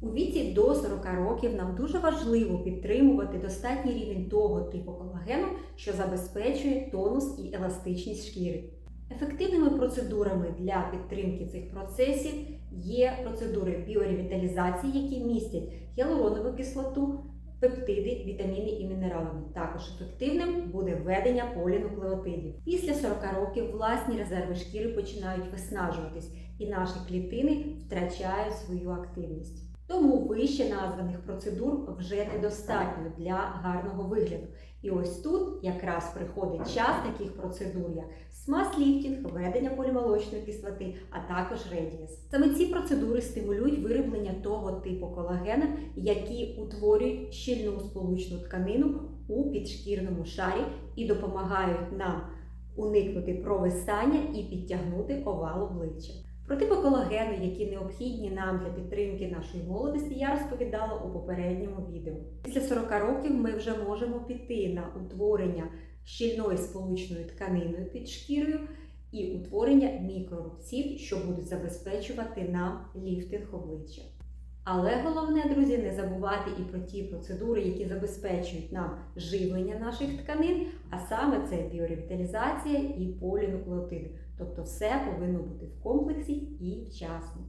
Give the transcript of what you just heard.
У віці до 40 років нам дуже важливо підтримувати достатній рівень того типу колагену, що забезпечує тонус і еластичність шкіри. Ефективними процедурами для підтримки цих процесів є процедури біоревіталізації, які містять гіалуронову кислоту, пептиди, вітаміни і мінерали. Також ефективним буде введення полінуклеотидів. Після 40 років власні резерви шкіри починають виснажуватись, і наші клітини втрачають свою активність. Тому вище названих процедур вже недостатньо для гарного вигляду. І ось тут якраз приходить час таких процедур, як смаз-ліфтінг, введення полімолочної кислоти, а також редіс. Саме ці процедури стимулюють вироблення того типу колагена, які утворюють щільну сполучну тканину у підшкірному шарі і допомагають нам уникнути провисання і підтягнути овал обличчя. Про колагену, які необхідні нам для підтримки нашої молодості, я розповідала у попередньому відео. Після 40 років ми вже можемо піти на утворення щільної сполучної тканиною під шкірою і утворення мікрорубців, що будуть забезпечувати нам ліфтинг обличчя. Але головне, друзі, не забувати і про ті процедури, які забезпечують нам живлення наших тканин, а саме це біоревіталізація і полінуклеотиди. Тобто все повинно бути в комплексі і вчасно.